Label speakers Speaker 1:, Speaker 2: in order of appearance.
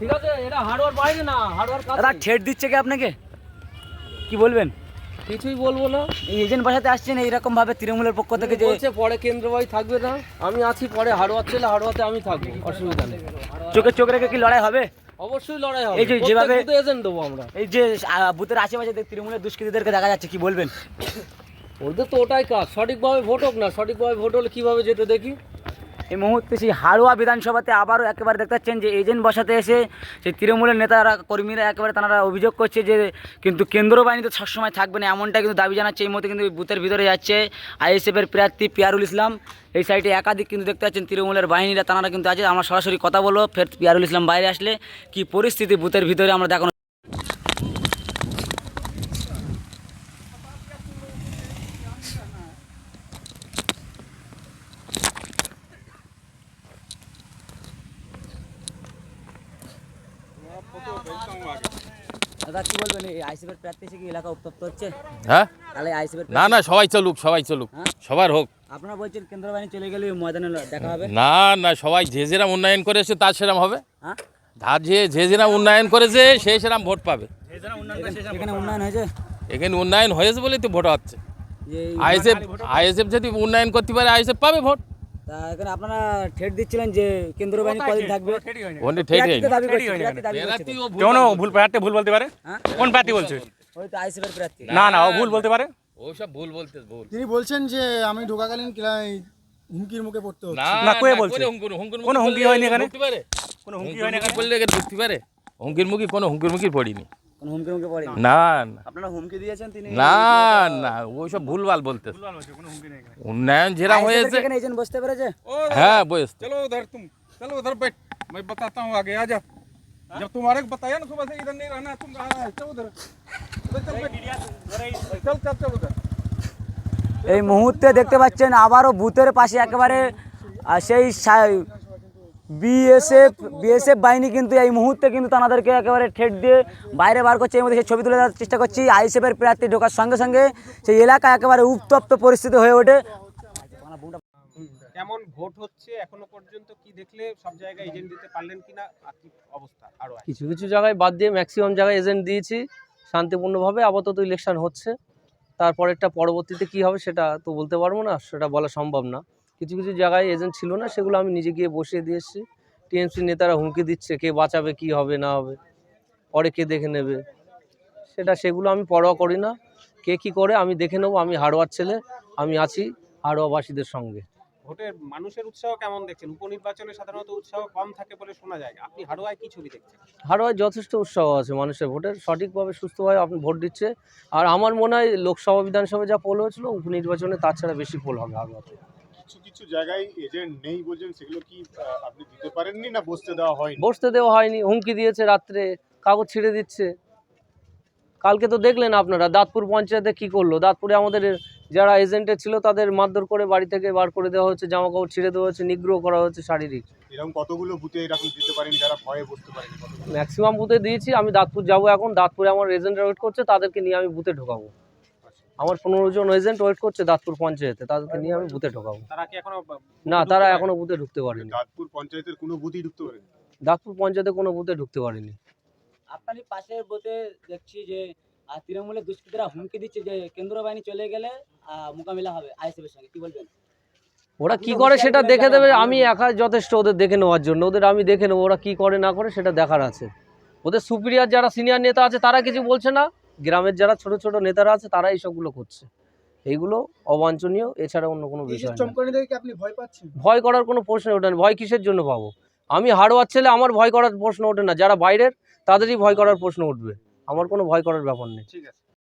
Speaker 1: ঠিক আছে এটা হার্ডওয়ার বাইরে না হার্ডওয়ার
Speaker 2: দাদা ঠেট দিচ্ছে কি আপনাকে? কি বলবেন?
Speaker 1: কিছুই বলব না।
Speaker 2: এই এজেন্ট বাসাতে আসছেন এইরকম ভাবে তৃণমূলের পক্ষ থেকে যে
Speaker 1: বলছে পরে কেন্দ্রবাহী থাকবে না আমি আছি পরে হার্ডওয়ার ছেলে হার্ডওয়াতে আমি থাকব অসুবিধা নেই।
Speaker 2: চোখে চোখ রেখে কি লড়াই হবে?
Speaker 1: অবশ্যই লড়াই হবে।
Speaker 2: এই যে যেভাবে-
Speaker 1: এজেন্ট দেবো আমরা।
Speaker 2: এই যে বুথের আশেপাশে তৃণমূলের দুষ্কৃতীদেরকে দেখা যাচ্ছে কি বলবেন?
Speaker 1: ওদের তো ওটাই কাজ সঠিকভাবে ভোট হোক না সঠিকভাবে ভোট হলে কীভাবে যেতে দেখি?
Speaker 2: এই মুহূর্তে সেই হাড়ুয়া বিধানসভাতে আবারও একেবারে দেখতে পাচ্ছেন যে এজেন্ট বসাতে এসে সেই তৃণমূলের নেতারা, কর্মীরা একেবারে তারা অভিযোগ করছে যে কিন্তু কেন্দ্র বাহিনী তো সবসময় থাকবে না এমনটা কিন্তু দাবি জানাচ্ছে। এই মুহূর্তে কিন্তু বুথের ভিতরে যাচ্ছে আইএসএফের প্রার্থী পিয়ারুল ইসলাম। এই সাইডে একাধিক কিন্তু দেখতে পাচ্ছেন তৃণমূলের বাহিনীরা, তারা কিন্তু আছে। আমরা সরাসরি কথা বলব, ফের পিয়ারুল ইসলাম বাইরে আসলে কি পরিস্থিতি বুথের ভিতরে আমরা দেখানো দাদা কি বলবেন এই আইসিএফের প্রার্থী কি এলাকা উত্তপ্ত হচ্ছে?
Speaker 3: হ্যাঁ?
Speaker 2: তাহলে আইসিএফের
Speaker 3: না না সবাই চলুক সবাই চলুক
Speaker 2: হ্যাঁ?
Speaker 3: সবার হোক।
Speaker 2: আপনারা বলছেন কেন্দ্র বাহিনী চলে গেলে ময়দানে দেখা হবে?
Speaker 3: না না সবাই যে যেরাম উন্নয়ন করেছে তার সেরাম হবে।
Speaker 2: হ্যাঁ?
Speaker 3: আর যে যে যেরাম উন্নয়ন করেছে সে সেরাম ভোট পাবে।
Speaker 2: এখানে- উন্নয়ন হয়েছে?
Speaker 3: এখানে উন্নয়ন হয়েছে বলেই তো ভোট হচ্ছে। আইএসএফ আইএসএফ যদি উন্নয়ন করতে পারে আইএসএফ পাবে ভোট।
Speaker 2: তা এখানে আপনারা ঠেট দিচ্ছিলেন যে কেন্দ্র বাহিনী কদিন থাকবে? করছে তো।
Speaker 4: কেন ভুল প্রার্থী ভুল বলতে পারে?
Speaker 2: হ্যাঁ?
Speaker 4: কোন প্রার্থী বলছে?
Speaker 2: ওই তো আইসিএফের প্রার্থী।
Speaker 4: না না ও ভুল বলতে পারে?
Speaker 3: ওসব ভুল বলতে ভুল।
Speaker 5: তিনি বলছেন যে আমি ঢোকাকালীন ক্লা- হুমকির মুখে পড়তে হচ্ছে।
Speaker 3: না
Speaker 4: কয়ে বলছে?
Speaker 3: কোনো
Speaker 4: হুমকি হয়নি এখানে? কোনো হুমকি হয়নি এখানে?
Speaker 3: এখানে ঢুকতে পারে? হুমকির মুখে কোনো হুমকির মুখে পড়িনি।
Speaker 2: কোন হুমকি হুমকি পড়ে
Speaker 3: না না
Speaker 2: আপনারা হুমকি দিয়েছেন তিনি
Speaker 3: না না ওইসব ভুলভাল বলতে উন্নয়ন যেরা
Speaker 2: ISF এর
Speaker 3: হয়েছে
Speaker 2: কি এখানে এজেন্ট বসতে পেরেছে
Speaker 3: হ্যাঁ বয়স
Speaker 6: चलो उधर तुम चलो उधर बैठ मैं बताता हूँ आगे आ जा जब तुम्हारे को बताया ना सुबह से इधर नहीं रहना तुम कहाँ है? चल उधर उधर चल बैठ चल चल चल उधर
Speaker 2: এই মুহূর্তে দেখতে পাচ্ছেন আবারও বুথের পাশে একেবারে আহ, সেই বিএসএফ বিএসএফ বাহিনী কিন্তু এই মুহূর্তে কিন্তু তাদেরকে একেবারে ঠেট দিয়ে বাইরে বার করছে। এই মধ্যে সেই ছবি তুলে দেওয়ার চেষ্টা করছি। আইএসএফের প্রার্থী ঢোকার সঙ্গে সঙ্গে সেই এলাকা একেবারে উত্তপ্ত পরিস্থিতি হয়ে ওঠে।
Speaker 7: কেমন ভোট হচ্ছে এখনও পর্যন্ত? কি দেখলে সব জায়গায় এজেন্ট দিতে পারলেন কিনা? আর কি অবস্থা? আরও
Speaker 1: কিছু কিছু জায়গায় বাদ দিয়ে ম্যাক্সিমাম জায়গায় এজেন্ট দিয়েছি। শান্তিপূর্ণভাবে আপাতত ইলেকশন হচ্ছে। তারপরেরটা পরবর্তীতে কি হবে সেটা তো বলতে পারব না সেটা বলা সম্ভব না। কিছু কিছু জায়গায় এজেন্ট ছিল না সেগুলো আমি নিজে গিয়ে বসিয়ে দিয়ে এসেছি। টিএমসি নেতারা হুমকি দিচ্ছে কে বাঁচাবে কি হবে না হবে পরে কে দেখে নেবে। সেটা সেগুলো আমি পরোয়া করি না। কে কি করে আমি দেখে নেব আমি হাড়োয়ার ছেলে আমি আছি হাড়োয়াবাসীদের সঙ্গে।
Speaker 7: ভোটের মানুষের উৎসাহ কেমন দেখছেন? উপনির্বাচনে সাধারণত উৎসাহ কম থাকে বলে শোনা যায়। আপনি হাড়োয়ায় কি ছবি দেখছেন?
Speaker 1: হাড়োয়ায় যথেষ্ট উৎসাহ আছে মানুষের ভোটের। সঠিকভাবে সুস্থভাবে আপনি ভোট দিচ্ছে। আর আমার মনে হয় লোকসভা বিধানসভা যা পোল হয়েছিল উপনির্বাচনে তার ছাড়া বেশি পোল হবে হাড়োয়াতে।
Speaker 8: কিছু কিছু জায়গায় এজেন্ট নেই বলছেন সেগুলো কি আপনি দিতে পারেননি না বসতে দেওয়া হয়নি?
Speaker 1: বসতে দেওয়া হয়নি হুমকি দিয়েছে রাত্রে কাগজ ছিঁড়ে দিচ্ছে। কালকে তো দেখলেন আপনারা দাঁতপুর পঞ্চায়েতে কি করল? দাঁতপুরে আমাদের যারা এজেন্টে ছিল তাদের মারধর করে বাড়ি থেকে বার করে দেওয়া হচ্ছে জামা কাপড় ছিঁড়ে দেওয়া হচ্ছে নিগ্রহ করা হচ্ছে শারীরিক।
Speaker 8: এরকম কতগুলো বুথে এরকম দিতে পারেনি যারা ভয়ে বসতে পারেনি?
Speaker 1: ম্যাক্সিমাম বুথে দিয়েছি আমি দাঁতপুর যাব এখন দাঁতপুরে আমার এজেন্টরা ওয়েট করছে তাদেরকে নিয়ে আমি বুথে ঢোকাবো। আমার পনেরো জন এজেন্ট ওয়েট করছে দাঁতপুর পঞ্চায়েতে তাদেরকে নিয়ে আমি বুথে ঢোকাবো।
Speaker 7: তারা কি এখনও
Speaker 1: না তারা? এখনও বুথে ঢুকতে পারেনি।
Speaker 8: দাঁতপুর পঞ্চায়েতের কোনো বুথই ঢুকতে পারেনি।
Speaker 1: দাঁতপুর পঞ্চায়েতে কোনো বুথে ঢুকতে পারেনি।
Speaker 2: আপনারই পাশের বুথে দেখছি যে তৃণমূলের দুষ্কৃতীরা হুমকি দিচ্ছে যে কেন্দ্র বাহিনী চলে গেলে মোকাবিলা হবে আইএসএফের সঙ্গে। কি বলবেন?
Speaker 1: ওরা কি করে সেটা দেখে দেবে? আমি। একা যথেষ্ট ওদের দেখে নেওয়ার জন্য। ওদের আমি দেখে নেব ওরা কি করে না করে সেটা দেখার আছে। ওদের সুপিরিয়ার যারা সিনিয়র নেতা আছে তারা কিছু বলছে না? গ্রামের যারা ছোট ছোট নেতারা আছে তারা এইসবগুলো করছে। এইগুলো অবাঞ্ছনীয় এছাড়া অন্য কোনো বিষয়
Speaker 5: আপনি ভয় পাচ্ছেন?
Speaker 1: ভয় করার কোনো প্রশ্ন ওঠে না। ভয় কিসের জন্য পাবো? আমি হারোয়ার ছেলে আমার ভয় করার প্রশ্ন ওঠে না। যারা বাইরের তাদেরই ভয় করার প্রশ্ন উঠবে। আমার কোনো ভয় করার ব্যাপার নেই।
Speaker 7: ঠিক আছে।